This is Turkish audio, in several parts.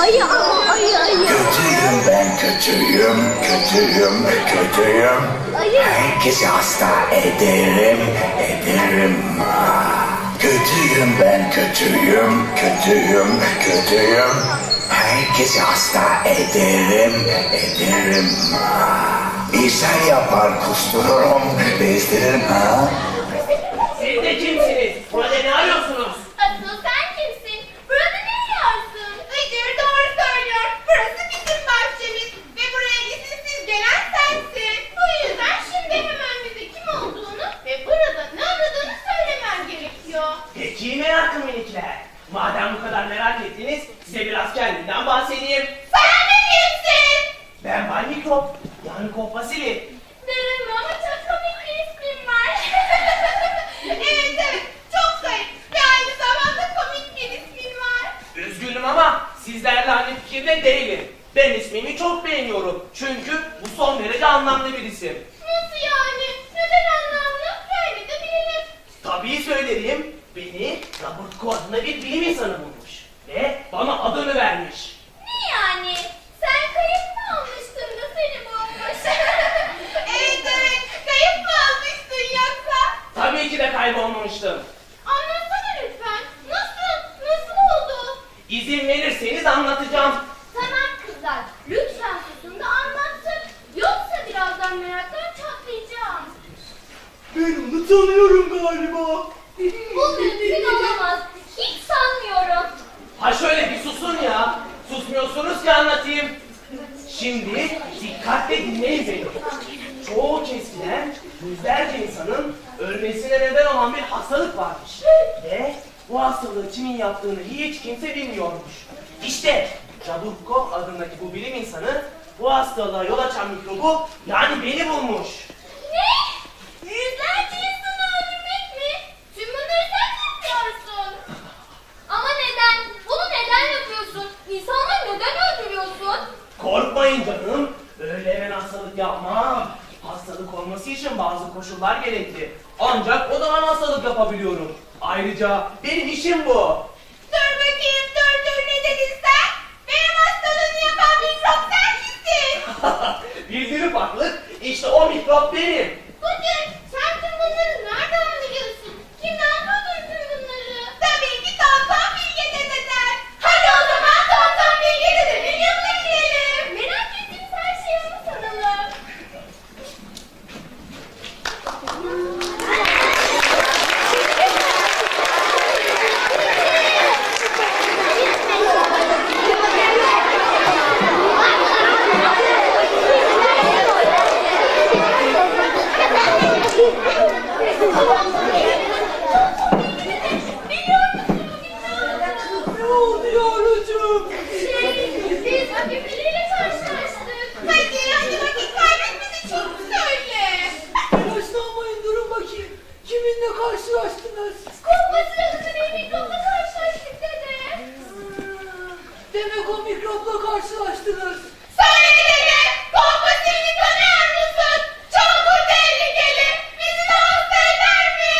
Ayı ama ayı ayı. Kötüyüm ben kötüyüm, kötüyüm, kötüyüm. Ayı. Herkesi hasta ederim, ederim. Kötüyüm ben kötüyüm, kötüyüm, kötüyüm. Herkesi hasta ederim, ederim. Ah. İshal yapar, kustururum, bezdiririm. Ha? Siz de kimsiniz? Burada ne arıyorsunuz? Asıl sen kimsin? Burada ne yiyorsun? Hıdır doğru söylüyor. Burası bizim bahçemiz. Ve buraya izinsiz gelen sensin. Bu yüzden şimdi hemen bize kim olduğunu ve burada ne aradığını söylemen gerekiyor. Peki meraklı minikler. Madem bu kadar merak ettiniz, size biraz kendimden bahsedeyim. Sen de kimsin? Ben Bay Mikrop, yani Kop Vasili. Derim ama çok komik bir ismin var. evet evet çok garip ve aynı zamanda komik bir ismin var. Üzgünüm ama sizlerle aynı fikirde değilim. Ben ismimi çok beğeniyorum. Çünkü bu son derece anlamlı bir isim. Nasıl yani? Neden anlamlı? Söyle de bilelim. Tabii söylerim, beni Robert Koch adında insanı bulmuş. Ve bana adını vermiş. Ne yani? Sen kayıp mı almıştın da seni bulmuş? evet evet. Kayıp mı almıştın yoksa? Tabii ki de kaybolmamıştım. Anlatsana lütfen. Nasıl? Nasıl oldu? İzin verirseniz anlatacağım. Tamam kızlar. Lütfen susun da anlatsın. Yoksa birazdan meraktan çatlayacağım. Ben onu tanıyorum galiba. Bu mümkün olamaz. Hiç sanmıyorum. Ha şöyle bir susun ya. Susmuyorsunuz ki anlatayım. Şimdi dikkatle dinleyin beni. Çok eskiden yüzlerce insanın ölmesine neden olan bir hastalık varmış. Ve bu hastalığı kimin yaptığını hiç kimse bilmiyormuş. İşte Jabukko adındaki bu bilim insanı bu hastalığa yol açan mikrobu yani beni bulmuş. Ne? Yüzlerce insanı öldürmek mi? Tüm bunları sen mi yapıyorsun? Ama neden? Bunu neden yapıyorsun? İnsanları neden öldürüyorsun? Korkmayın canım. Öyle hemen hastalık yapmam. Hastalık olması için bazı koşullar gerekli. Ancak o zaman hastalık yapabiliyorum. Ayrıca benim işim bu. Dur bakayım dur dur ne dedin sen? Benim hastalığımı yapan mikrop sen misin? Bildirim baklık, işte o mikrop benim. Bıcır sen tüm bunları nereden biliyorsun? Kimden buldun tüm bunları? Tabii ki Tonton Bilge dededen. Hadi o zaman Tonton Bilge dedenin yanına gidelim. Merak ettiğimiz her şeyi onu soralım. Ne oldu yavrucuğum? Şey, biz hafifleriyle karşılaştık. Hadi hadi vakit kaybetmedi çabuk söyle. Telaşlanmayın durun bakayım. Kiminle karşılaştınız? Kopma sırasında bir mikropla karşılaştık dede. Demek o mikropla karşılaştınız. Söyle dede, kopma seni tanıyor musun? Çok mu tehlikeli? Bizi de hasta eder mi?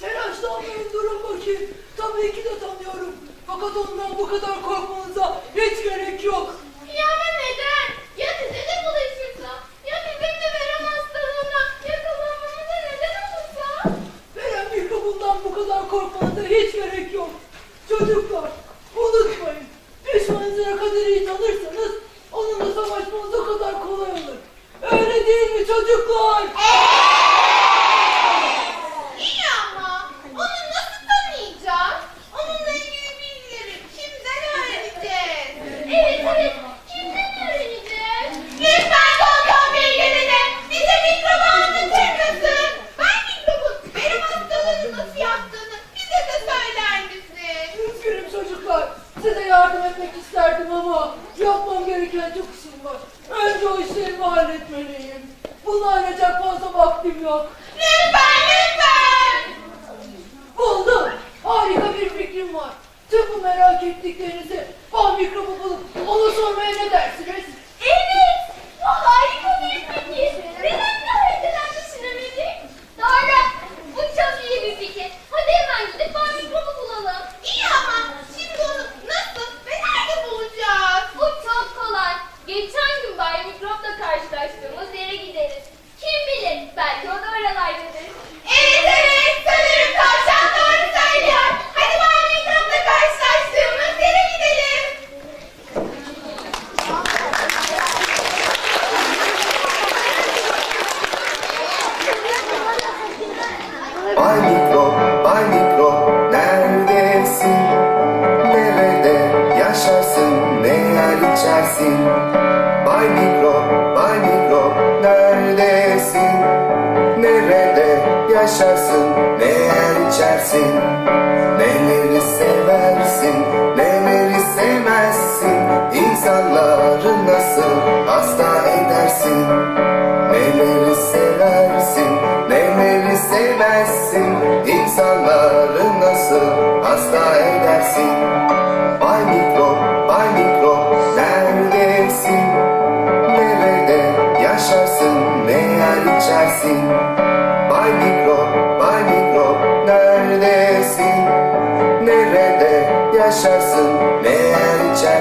Telaşlanmayın durun bakayım. Tabii ki de tanıyorum. Fakat ondan bu kadar korkmanıza hiç gerek yok. Ya ama neden? Ya bize de bulaşırsa? Ya bizim de verem hastalığına yakalanmamıza neden olursa? Veren mikrobundan bu kadar korkmanıza hiç gerek yok. Çocuklar unutmayın. Düşmanınızı ne kadar iyi tanırsanız onunla savaşmanız o kadar kolay olur. Öyle değil mi çocuklar? İyi ama onu nasıl tanıyacağız? Onunla ilgili bilgileri kimden öğreneceğiz? Evet evet kimden öğreneceğiz? Lütfen Tonton Bilge dede bize mikrobu anlatır mısın? Ben mikrobun benim hastalığını nasıl yaptığını bize de söyler misin? Üzgünüm çocuklar. Size yardım isterdim ama yapmam gereken çok işim var. Önce o işlerimi halletmeliyim. Bunu ayıracak fazla vaktim yok. Lütfen lütfen. Buldum. Harika bir fikrim var. Tüm bu merak ettiklerinizi bal mikrobu bulup ona sormaya ne dersiniz? Yer içersin? Neleri seversin, neleri sevmezsin? İnsanları nasıl hasta edersin? Neleri seversin, neleri sevmezsin? İnsanları nasıl hasta edersin?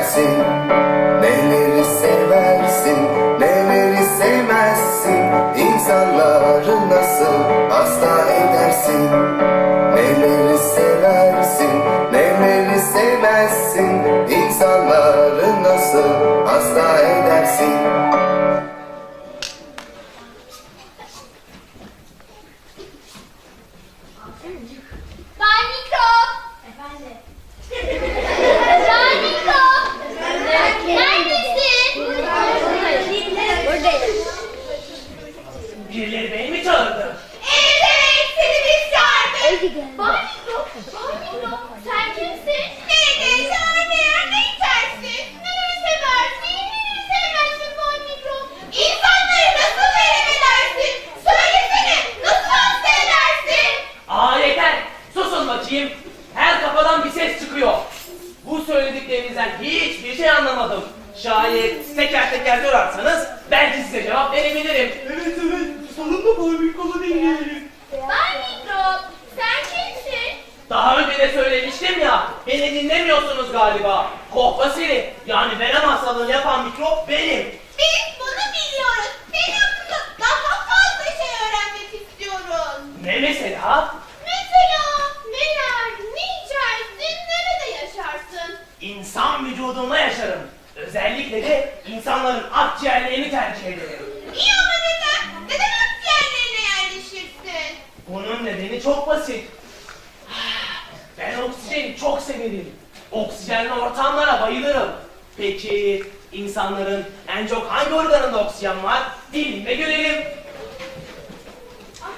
Yer içersin? Neleri seversin, neleri sevmezsin? İnsanları nasıl hasta edersin? Neleri seversin, neleri sevmezsin? İnsanları nasıl hasta edersin? Bay Mikrop. Efendim. Bay Mikrop. Neredesin? Buradayım. Birileri beni mi çağırdı? Evet evet seni biz çağırdık. Ezgi geldi. Bay Mikrop. Bay Mikrop. Sen kimsin? Nerede yaşar ne yer ne içersin? Neleri seversin? Neleri sevmezsin Bay Mikrop? İnsanları nasıl verem edersin? Söylesene nasıl hasta edersin? Aa yeter! Susun bakayım. Her kafadan bir ses çıkıyor. Bu söylediklerinizden hiçbir şey anlamadım. Şayet teker teker sorarsanız belki size cevap verebilirim. Evet evet. Sonunda Barbie kolu dinleyelim. Bay Mikrop. Sen kimsin? Daha önce de söylemiştim ya, beni dinlemiyorsunuz galiba. Kohbasili, yani verem hastalığını yapan mikrop benim. Biz bunu biliyoruz. Senin hakkında daha fazla şey öğrenmek istiyoruz. Ne mesela? Mesela neler, ne içersin, nerede yaşarsın? İnsan vücudunda yaşarım. Özellikle de insanların akciğerlerini tercih ederim. İyi ama neden? Neden akciğerlerine yerleşirsin? Bunun nedeni çok basit. Ben oksijeni çok severim. Oksijenli ortamlara bayılırım. Peki insanların en çok hangi organında oksijen var? Bilin ve görelim.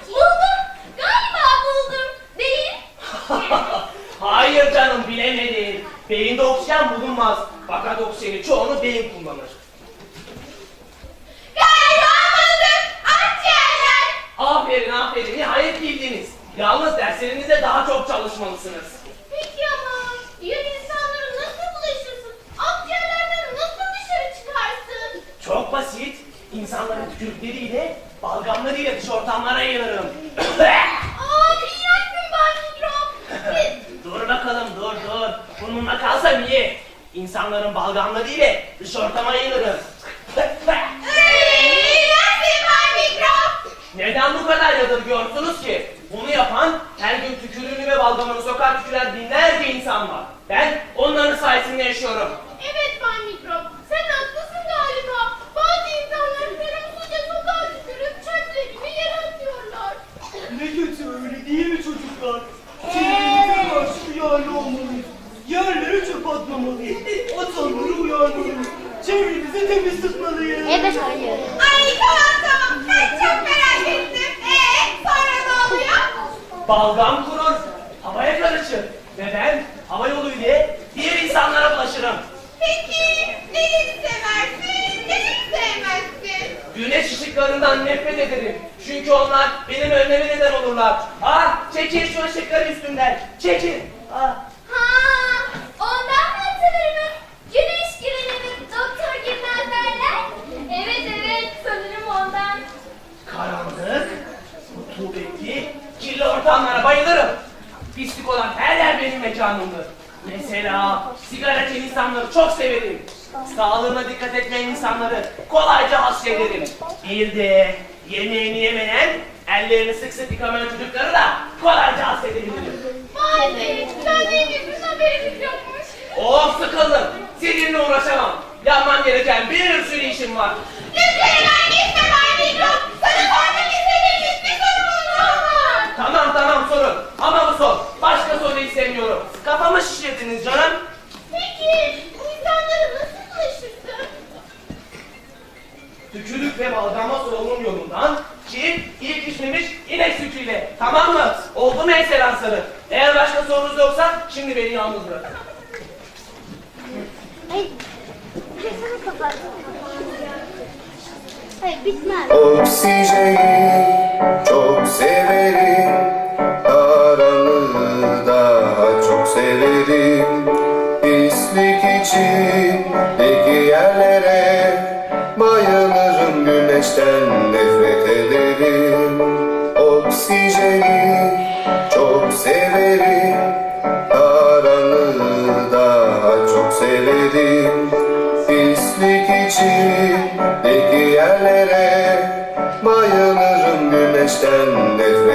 Buldum. Galiba buldum. Değil. Hayır canım bilemedin. Beyinde oksijen bulunmaz. Fakat oksijeni çoğunu beyin kullanır. Galiba buldum. Akciğerler. Aferin aferin nihayet bildiniz. Yalnız derslerinizde daha çok çalışmalısınız. Peki ama diğer insanlara nasıl bulaşırsın? Akciğerlerden nasıl dışarı çıkarsın? Çok basit. İnsanların tükürükleriyle, balgamlarıyla dış ortamlara yayılırım. Aa, iğrençsin Bay Mikrop. dur bakalım dur dur. Bununla kalsam iyi. İnsanların balgamlarıyla dış ortama Mikrop. Neden bu kadar yadırgıyorsunuz ki? Bunu yapan her gün tükürüğünü ve balgamını sokağa tüküren binlerce insan var. Ben onların sayesinde yaşıyorum. Evet Bay Mikrop, sen haklısın galiba. Bazı insanlar teremsuzca sokağa tükürüp çöplerini yere atıyorlar. Ne kötü öyle değil mi çocuklar? Çevremize karşı duyarlı olmalıyız. Yerlere çöp atmamalıyız. Atanları uyarmalıyız. Çevremizi temiz tutmalıyız. Evet hayır. Ay tamam tamam, ben çok merak ettim. Ee, sonra ne oluyor? Balgam kurur, havaya karışır ve ben hava yoluyla diğer insanlara bulaşırım. Peki, neleri seversin, neleri sevmezsin? Güneş ışıklarından nefret ederim. Çünkü onlar benim ölmeme neden olurlar. Ah çekil şu ışıkların üstünden. Çekil. Ah. Ha, ondan mı hatırlarım? Güneş girelim, doktor girmez derler. Evet evet, sanırım ondan. Karanlık, rutubetli, ortamlara bayılırım. Pislik olan her yer benim mekanımdır. Mesela sigara içen insanları çok severim. Sağlığına dikkat etmeyen insanları kolayca hasrederim. Bir de yemeğini yemeyen, ellerini sık sık yıkamayan çocukları da kolayca hasredebilirim. Vay be, senden bizim haberimiz yokmuş. Of sıkıldım. Seninle uğraşamam. Yapmam gereken bir sürü işim var. Lütfen hemen gitme Bay Mikrop. Sana sormak istediğim hiçbir sorumuz olmaz. Tamam tamam sorun. dolayı sevmiyorum. Kafamı şişirdiniz canım. Peki insanlara nasıl ulaşırsın? Tükürük ve balgama solunum yolundan çift ilk içmemiş inek sütüyle. Tamam mı? Oldu mu ekselansları? Eğer başka sorunuz yoksa şimdi beni yalnız bırakın. Hayır. Sesini kapat. Hayır bitmez. Oksijeni çok severim. Karanlığı daha çok severim. Pislik içindeki yerlere Bayılırım güneşten nefret ederim. Oksijeni çok severim. Karanlığı daha çok severim. Pislik yerlere Bayılırım güneşten nefret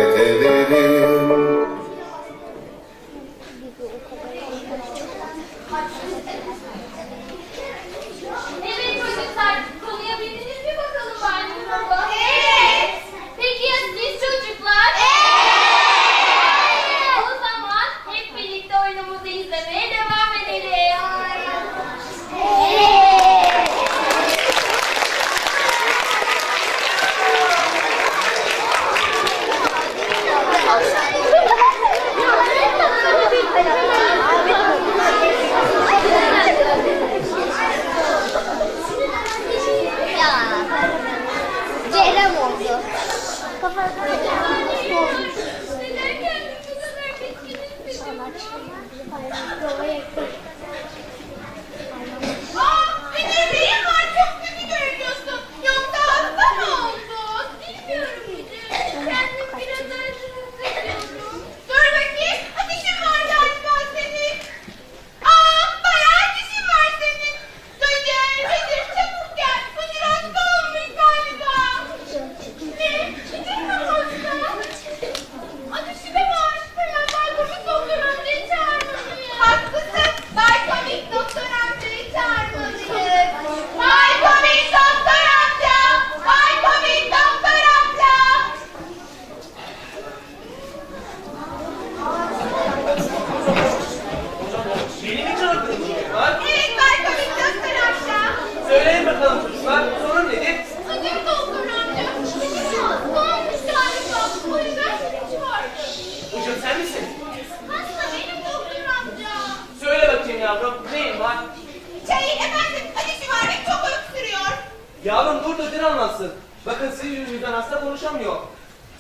konuşamıyor.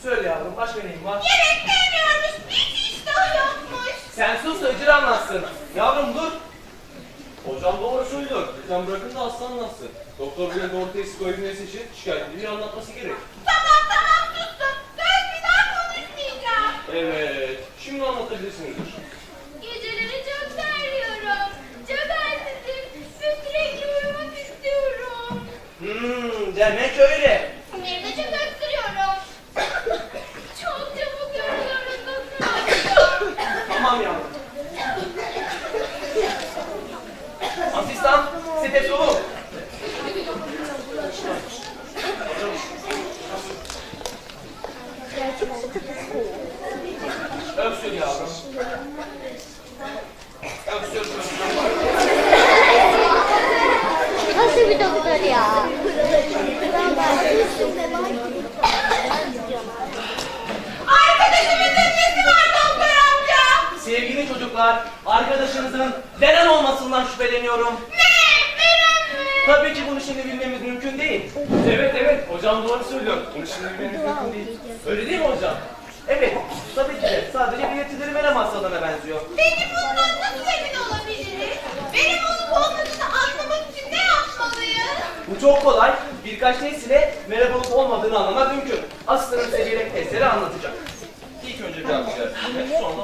Söyle yavrum başka neyin var? Yemek sevmiyormuş. Hiç iştahı yokmuş. Sen sus da anlatsın. Yavrum dur. Hocam doğru söylüyor. Lütfen bırakın da hasta anlatsın. Doktor bile doğru tesis koyabilmesi için şikayetini bir anlatması gerek. Tamam tamam sustum. Söz bir daha konuşmayacağım. Evet. Şimdi anlatabilirsiniz. Geceleri çok terliyorum. Çok halsizim ve sürekli uyumak istiyorum. Hmm, demek öyle. Yavrum. Asistan, stetoskopu. Öksür yavrum. Öksür, öksür. Nasıl bir doktor ya? Arkadaşımızın nesi var doktor amca? Sevgili çocuklar, arkadaşınızın Deren olmasından şüpheleniyorum. Ne? Veren mi? Tabii ki bunu şimdi bilmemiz mümkün değil. Evet evet. Hocam doğru söylüyor. Bunu şimdi bilmeniz mümkün değil. Öyle değil mi hocam? Evet, tabii ki de sadece bir yetkileri verem hastalığına benziyor. Peki bundan nasıl emin olabiliriz? Benim olup olmadığını anlamak için ne yapmalıyız? Bu çok kolay. Birkaç test ile olmadığını anlamak mümkün. Asistanım size testleri anlatacak. İlk önce bir akciğer testi, sonra da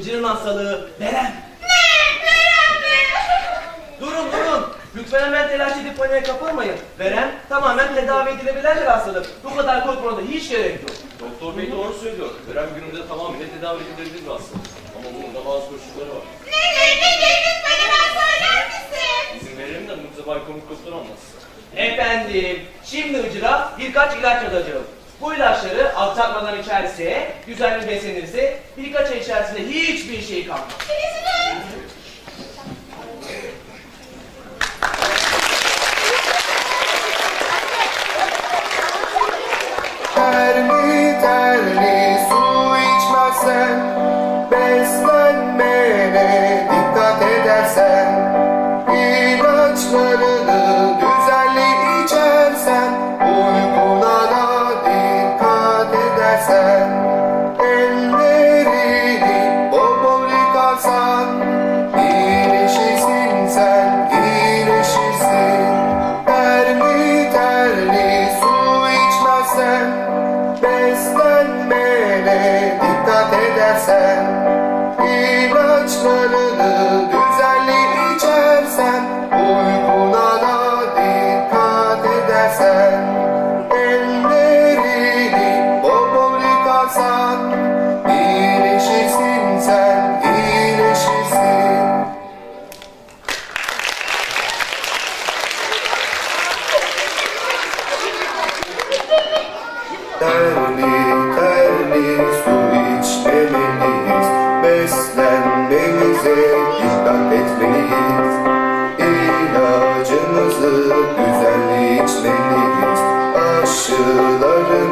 Bıcır'ın hastalığı verem. Ne? Veren mi? Durun durun. Lütfen hemen telaş edip paniğe kapılmayın. Verem tamamen tedavi edilebilen bir hastalık. Bu kadar korkmana da hiç gerek yok. Doktor bey doğru söylüyor. Verem günümüzde tamamıyla tedavi edilebilir bir hastalık. Ama bunun da bazı koşulları var. Nedir nedir lütfen hemen söyler misin? İzin verelim de bize Bay Komik Doktor anlatsın. Efendim, şimdi Hıcır'a birkaç ilaç yazacağım. Bu ilaçları aksatmadan içerse, güzel bir beslenirse birkaç ay içerisinde hiçbir şey kalmaz. Terli Beslenmene dikkat edersen ilaçlarını İlacımızı düzenli içmeliyiz Aşılarımızı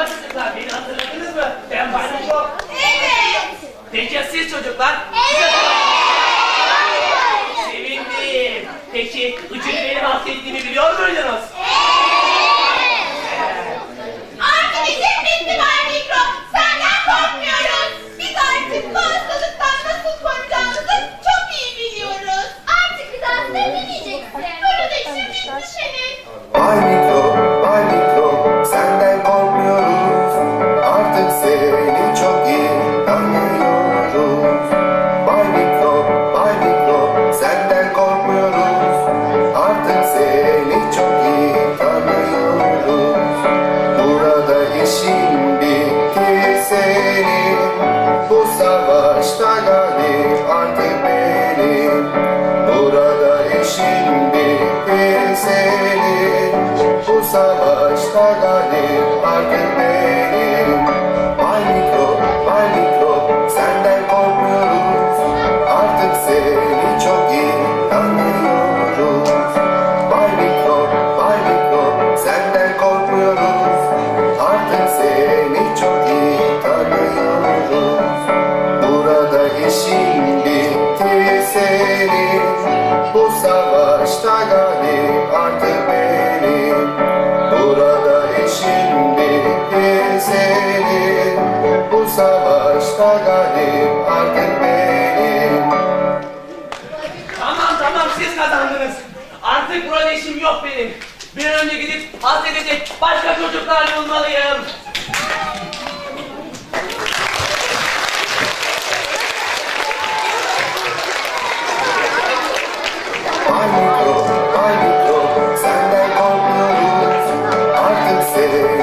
Merhaba çocuklar, beni hatırladınız mı? Ben Bayram Şok. Evet. Peki siz çocuklar? Sevindim. Peki Hıcır'ı benim bahsettiğimi biliyor muydunuz? İşin bitti senin. Bu savaşta galip artık kazandınız. Artık burada işim yok benim. Bir önce gidip haz edecek başka çocuklar bulmalıyım. Aynı yol, aynı yol, senden korkmuyorum. Artık seni